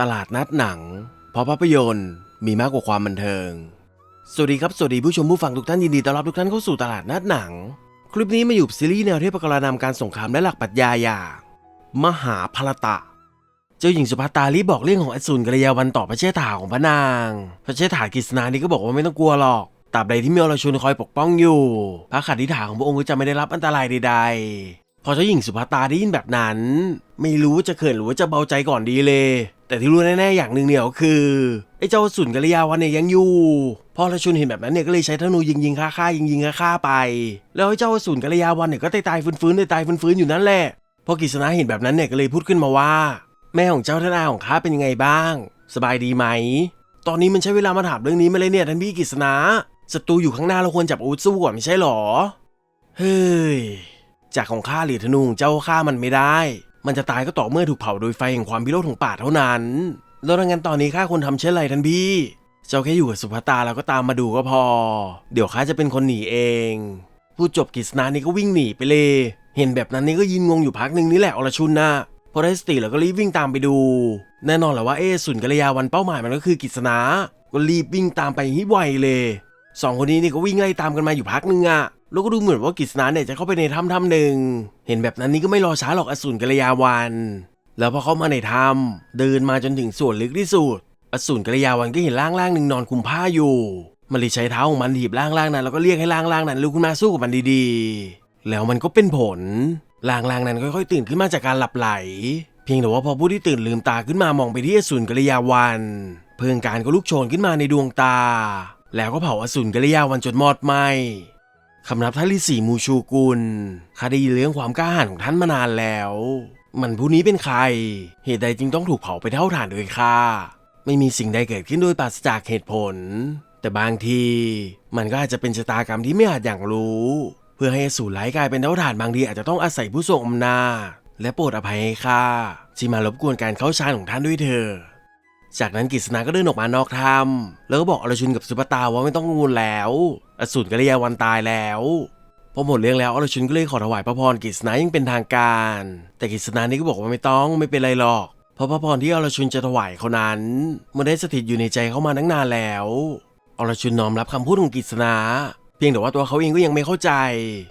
ตลาดนัดหนัง เพราะภาพยนตร์มีมากกว่าความบันเทิง สวัสดีครับ สวัสดีผู้ชมผู้ฟังทุกท่านยินดีต้อนรับทุกท่านเข้าสู่ตลาดนัดหนัง คลิปนี้มาอยู่กับซีรีส์แนวเทพกรนำการสงครามและหลักปรัชญาอย่างมหาพรตะ เจ้าหญิงสุภัตารีบบอกเรื่องของอสูรกัลยาวันต่อพระเชษฐาของพระนาง พระเชษฐากฤษณานี่ก็บอกว่าไม่ต้องกลัวหรอกตราบใดที่มีอรชุนคอยปกป้องอยู่ พระขันธิฐาของพระองค์ก็จะไม่ได้รับอันตรายใดๆ พอเจ้าหญิงสุภัตาได้ยินแบบนั้น ไม่รู้จะเขินหรือว่าจะเบาใจก่อนดีเลย แต่ที่รู้แน่ๆอย่างหนึ่งเนี่ยก็คือไอ้เจ้าสุนกัลยาวันเนี่ยยังอยู่พออรชุนเห็นแบบนั้นเนี่ยก็เลยใช้ธนูยิงยิงฆ่าฆ่ายิงยิงฆ่าฆ่าไป แล้วไอ้เจ้าสุนกัลยาวันเนี่ยก็ตายตายฟื้นฟื้นตายฟื้นฟื้นอยู่นั่นแหละพอกฤษณะเห็นแบบนั้นเนี่ยก็เลยพูดขึ้นมาว่า แม่ของเจ้าท่านอาของข้าเป็นยังไงบ้าง สบายดีไหม ตอนนี้มันใช้เวลามาถามเรื่องนี้มาเลยเนี่ยท่านพี่กฤษณะศัตรูอยู่ข้างหน้าเราควรจับอาวุธสู้ก่อนไม่ใช่หรอเฮ้ยจากของข้าหรือธนูของเจ้าฆ่ามันไม่ได้ มันจะตายก็ต่อเมื่อถูกเผาโดยไฟแห่งความพิโรธของป่าเท่านั้น แล้วดังนั้นตอนนี้ข้าควรทำเช่นไรท่านพี่ เจ้าแค่อยู่กับสุภาตาแล้วก็ตามมาดูก็พอ เดี๋ยวข้าจะเป็นคนหนีเองพูดจบกฤษณานี่ก็วิ่งหนีไปเลย เห็นแบบนั้นนี่ก็ยินงงอยู่พักหนึ่งนี่แหละอรชุนนะพอได้สติแล้วก็รีบวิ่งตามไปดู แน่นอนแหละว่าเอ๊ะสุนกัลยาวันเป้าหมายมันก็คือกฤษณาก็รีบวิ่งตามไปให้ไวเลยสองคนนี้นี่ก็วิ่งไล่ตามกันมาอยู่พักหนึ่งอะ แล้วก็ดูเหมือนว่ากฤษณาเนี่ยจะเข้าไปในถ้ำถ้ำหนึ่ง เห็นแบบนั้นนี่ก็ไม่รอช้าหรอกอสูรกัลยาวัน แล้วพอเข้ามาในถ้ำเดินมาจนถึงส่วนลึกที่สุด อสูรกัลยาวันก็เห็นร่างร่างหนึ่งนอนคุมผ้าอยู่ มันเลยใช้เท้าของมันถีบร่างร่างนั้นแล้วก็เรียกให้ร่างร่างนั้นลุกขึ้นมาสู้กับมันดีๆ แล้วมันก็เป็นผล ร่างร่างนั้นค่อยๆตื่นขึ้นมาจากการหลับไหล เพียงแต่ว่าพอผู้ที่ตื่นลืมตาขึ้นมามองไปที่อสูรกัลยาวันเพลิงการก็ลุกโชนขึ้นมาในดวงตา แล้วก็เผาอสูรกัลยาวันจนมอดไหม คำนับท่านฤาษีมูชูกุลข้าได้ยินเรื่องความกล้าหาญของท่านมานานแล้ว มันผู้นี้เป็นใคร เหตุใดจึงต้องถูกเผาไปเท่าฐานโดยข้าไม่มีสิ่งใดเกิดขึ้นโดยปราศจากเหตุผล แต่บางทีมันก็อาจจะเป็นชะตากรรมที่ไม่อาจอย่างรู้ เพื่อให้สูรร้ายกลายเป็นเท่าฐานบางทีอาจจะต้องอาศัยผู้ทรงอำนาจและโปรดอภัยให้ข้าที่มารบกวนการเข้าฌานของท่านด้วยเถอะจากนั้นกฤษณาก็เดินออกมานอกถ้ำแล้วก็บอกอรชุนกับสุภตาว่าไม่ต้องกังวลแล้ว อสูรกัลยาวันตายแล้วพอหมดเรื่องแล้วอรชุนก็เลยขอถวายพระพรกฤษณายังเป็นทางการ แต่กฤษณานี่ก็บอกว่าไม่ต้องไม่เป็นไรหรอก เพราะพระพรที่อรชุนจะถวายเขานั้นมันได้สถิตอยู่ในใจเขามาตั้งนานแล้วอรชุนน้อมรับคำพูดของกฤษณาเพียงแต่ว่าตัวเขาเองก็ยังไม่เข้าใจ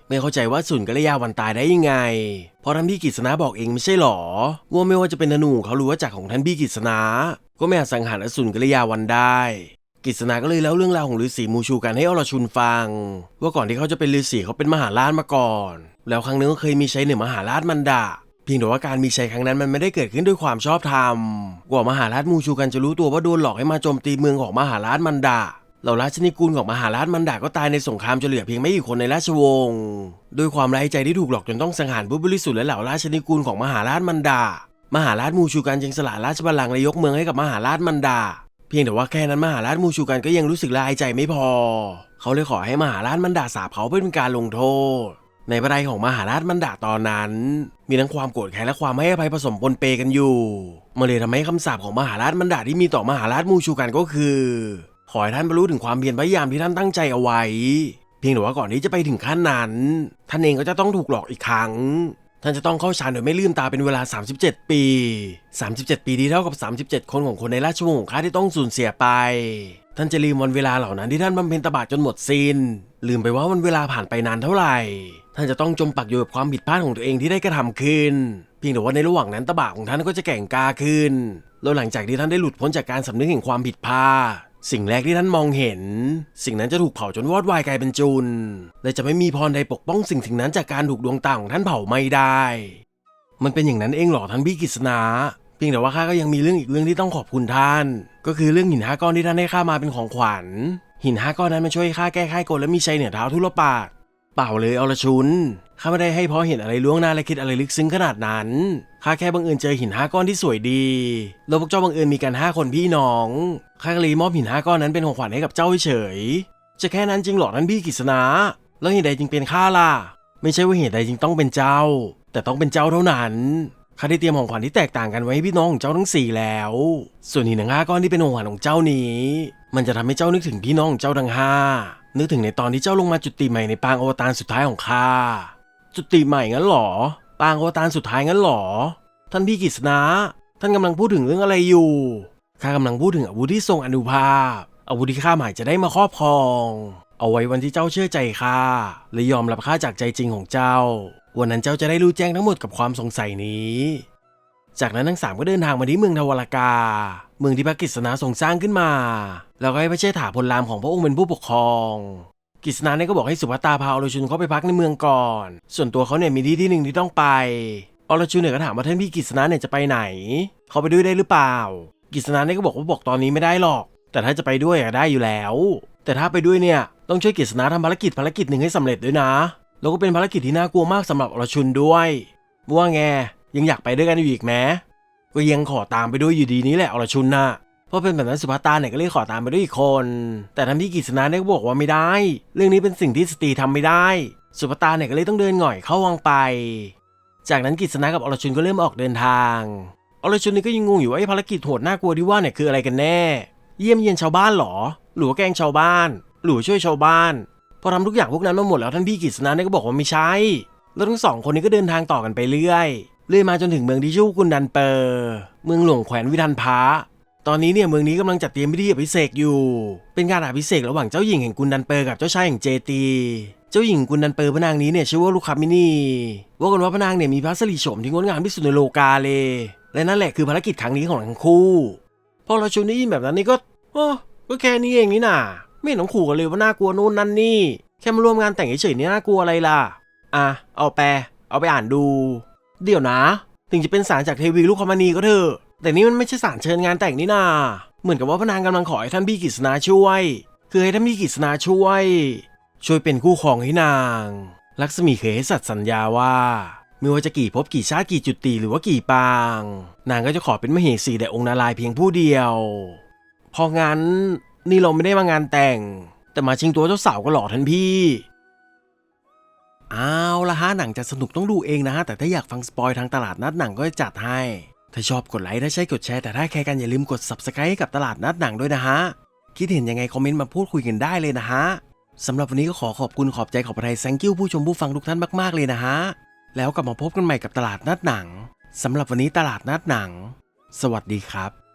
ไม่เข้าใจว่าสุนกัลยาวันตายได้ยังไง เพราะท่านพี่กฤษณาบอกเองไม่ใช่หรอว่าไม่ว่าจะเป็นธนูเขาหรือว่าจากของท่านพี่กฤษณาก็ไม่อาจสังหารอสูรกัลยาวันได้ กฤษณาก็เลยเล่าเรื่องราวของฤาษีมูชูกันให้อรชุนฟัง ว่าก่อนที่เขาจะเป็นฤาษีเขาเป็นมหาราชมาก่อน แล้วครั้งหนึงก็เคยมีชัยเหนือมหาราชมันดาเพียงแต่ว่าการมีชัยครั้งนั้นมันไม่ได้เกิดขึ้นด้วยความชอบธรรมกว่ามหาราชมูชูกันจะรู้ตัวว่าโดนหลอกให้มาโจมตีเมืองของมหาราชมันดาเหล่าราชนิกูลของมหาราชมันดาก็ตายในสงครามจนเหลือเพียงไม่กี่คนในราชวงศ์ด้วยความไร้ใจที่ถูกหลอกจนต้องสังหารผู้บริสุทธิ์และเหล่าราชนิกูลของมหาราชมันดามหาราชมูชูกันจึงสละราชบัลลังก์และยกเมืองให้กับมหาราชมันดา เพียงแต่ว่าแค่นั้นมหาราชมูชูกันก็ยังรู้สึกละอายใจไม่พอ เขาเลยขอให้มหาราชมันดาสาบเขาเพื่อเป็นการลงโทษ ในบันไดของมหาราชมันดาตอนนั้น มีทั้งความโกรธแค้นและความให้อภัยผสมปนเปกันอยู่มันเลยทำให้คำสาปของมหาราชมันดาที่มีต่อมหาราชมูชูกันก็คือ ขอให้ท่านบรรลุถึงความเพียรพยายามที่ท่านตั้งใจเอาไว้ เพียงแต่ว่าก่อนที่จะไปถึงขั้นนั้น ท่านเองก็จะต้องถูกหลอกอีกครั้ง ท่านจะต้องเข้าฌานโดยไม่ลืมตาเป็นเวลา 37 ปี 37 ปีที่เท่ากับ 37 คนของคนในราชวงศ์ของข้าที่ต้องสูญเสียไป ท่านจะลืมวันเวลาเหล่านั้นที่ท่านบำเพ็ญตบะจนหมดสิ้น ลืมไปว่าวันเวลาผ่านไปนานเท่าไหร่ ท่านจะต้องจมปักอยู่กับความผิดพลาดของตัวเองที่ได้กระทำขึ้น เพียงแต่ว่าในระหว่างนั้นตบะของท่านก็จะแก่งกล้าขึ้น แล้วหลังจากที่ท่านได้หลุดพ้นจากการสำนึกแห่งความผิดพลาด สิ่งแรกที่ท่านมองเห็น สิ่งนั้นจะถูกเผาจนวอดวายกลายเป็นจุน และจะไม่มีพรใดปกป้องสิ่งสิ่งนั้นจากการถูกดวงตาของท่านเผาไม่ได้ มันเป็นอย่างนั้นเองเหรอท่านพี่กฤษณาเพียงแต่ว่าข้าก็ยังมีเรื่องอีกเรื่องที่ต้องขอบคุณท่าน ก็คือเรื่องหินห้าก้อนที่ท่านให้ข้ามาเป็นของขวัญ หินห้าก้อนนั้นมันช่วยข้าแก้ไขกฎและมีชัยเหนือเท้าทุลปาด เปล่าเลยเอรชุนข้าไม่ได้ให้เพราะเห็นอะไรล่วงหน้าและคิดอะไรลึกซึ้งขนาดนั้นข้าแค่บังเอิญเจอหินห้าก้อนที่สวยดีแล้วพวกเจ้าบังเอิญมีกันห้าคนพี่น้องข้าก็เลยมอบหินห้าก้อนนั้นเป็นของขวัญให้กับเจ้าเฉยจะแค่นั้นจริงหรอท่านพี่กฤษณาแล้วเหตุใดจึงเป็นข้าล่ะ ไม่ใช่ว่าเหตุใดจึงต้องเป็นเจ้า แต่ต้องเป็นเจ้าเท่านั้นข้าได้เตรียมของขวัญที่แตกต่างกันไว้ให้พี่น้องของเจ้าทั้งสี่แล้ว ส่วนหินห้าก้อนที่เป็นของขวัญของเจ้านี้ มันจะทำให้เจ้านึกถึงพี่น้องของเจ้าทั้งห้า นึกถึงในตอนที่เจ้าลงมาจุติใหม่ในปางอวตารสุดท้ายของข้า จุติใหม่งั้นหรอ ปางอวตารสุดท้ายงั้นหรอ ท่านพี่กฤษณาท่านกำลังพูดถึงเรื่องอะไรอยู่ ข้ากำลังพูดถึงอาวุธที่ทรงอนุภาพ อาวุธที่ข้าหมายจะได้มาครอบครอง เอาไว้วันที่เจ้าเชื่อใจข้าและยอมรับข้าจากใจจริงของเจ้า วันนั้นเจ้าจะได้รู้แจ้งทั้งหมดกับความสงสัยนี้ จากนั้นทั้งสามก็เดินทางมาที่เมืองทวารากา เมืองที่พระกฤษณาทรงสร้างขึ้นมา แล้วก็ให้พระเชษฐาพลรามของพระองค์เป็นผู้ปกครองกฤษณาเนี่ยก็บอกให้สุภัตตาพาอรชุนเข้าไปพักในเมืองก่อน ส่วนตัวเขาเนี่ยมีที่ที่หนึ่งที่ต้องไปอรชุนเนี่ยก็ถามว่าท่านพี่กฤษณาเนี่ยจะไปไหน เขาไปด้วยได้หรือเปล่ากฤษณาเนี่ยก็บอกว่าบอกตอนนี้ไม่ได้หรอก แต่ถ้าจะไปด้วยอะได้อยู่แล้ว แต่ถ้าไปด้วยเนี่ยต้องช่วยกฤษณาทำภารกิจภารกิจหนึ่งให้สำเร็จด้วยนะ แล้วก็เป็นภารกิจที่น่ากลัวมากสำหรับอรชุนด้วยว่าไงยังอยากไปด้วยกันอยู่อีกไหม ก็ยังขอตามไปด้วยอยู่ดีนี้แหละอรชุนน่ะเพราะเป็นแบบนั้นสุภาตาเนี่ยก็เลยขอตามไปด้วยอีกคน แต่ท่านพี่กฤษณาเนี่ยก็บอกว่าไม่ได้ เรื่องนี้เป็นสิ่งที่สตรีทำไม่ได้ สุภาตาเนี่ยก็เลยต้องเดินหง่อยเข้าวังไป จากนั้นกฤษณากับอรชุนก็เริ่มออกเดินทางอรชุนนี่ก็ยังงงอยู่ว่าไอ้ภารกิจโหดน่ากลัวที่ว่าเนี่ยคืออะไรกันแน่ เยี่ยมเยียนชาวบ้านหรอ หรือว่าแกล้งชาวบ้าน หรือช่วยชาวบ้าน พอทำทุกอย่างพวกนั้นมาหมดแล้วท่านพี่กฤษณาเนี่ยก็บอกว่าไม่ใช่ แล้วทั้งสองคนนี้ก็เดินทางต่อกันไปเรื่อย เรื่อยมาจนถึงเมืองที่ชื่อกุนดันเปอร์ เมืองหลวงแขวนวิทันพะตอนนี้เนี่ยเมืองนี้กำลังจัดเตรียมพิธีอภิเษกอยู่ เป็นการอภิเษกระหว่างเจ้าหญิงแห่งกุนดันเปอร์กับเจ้าชายแห่งเจตี เจ้าหญิงกุนดันเปอร์พระนางนี้เนี่ยชื่อว่าลูกคามินีว่ากันว่าพระนางเนี่ยมีพระสิริโฉมที่งดงามที่สุดในโลกาเลย และนั่นแหละคือภารกิจครั้งนี้ของทั้งคู่พอเราชุนได้ยินแบบนั้นนี่ก็โอ้ก็แค่นี้เองนี่น่ะ ไม่หนต้องขู่กันเลยว่าน่ากลัวนู่นนั่นนี่ แค่มาร่วมงานแต่งเฉยๆนี่น่ากลัวอะไรล่ะ อะเอาแปลเอาไปอ่านดู เดี๋ยวนะ ถึงจะเป็นสารจากเทวีลูกคอมานีก็เถอะ แต่นี่มันไม่ใช่สารเชิญงานแต่งนี่นา เหมือนกับว่าพนางกำลังขอให้ท่านพี่กฤษณาช่วย คือให้ท่านพี่กฤษณาช่วย ช่วยเป็นคู่ครองให้นาง ลักษมีเคยให้สัตย์สัญญาว่าไม่ว่าจะกี่ภพกี่ชาติกี่จุดติหรือว่ากี่ปาง นางก็จะขอเป็นมเหสีแด่องค์นารายเพียงผู้เดียว พองั้นนี่เราไม่ได้มางานแต่ง แต่มาชิงตัวเจ้าสาวก็หล่อทันพี่ เอาละฮะหนังจะสนุกต้องดูเองนะฮะ แต่ถ้าอยากฟังสปอยทางตลาดนัดหนังก็จะจัดให้ ถ้าชอบกดไลค์ถ้าใช่กดแชร์แต่ถ้าแคร์กันอย่าลืมกด subscribe ให้กับตลาดนัดหนังด้วยนะฮะ คิดเห็นยังไงคอมเมนต์มาพูดคุยกันได้เลยนะฮะสำหรับวันนี้ก็ขอขอบคุณขอบใจขอบพระทัย thank you ผู้ชมผู้ฟังทุกท่านมากๆเลยนะฮะ แล้วกลับมาพบกันใหม่กับตลาดนัดหนังสำหรับวันนี้ตลาดนัดหนัง สวัสดีครับ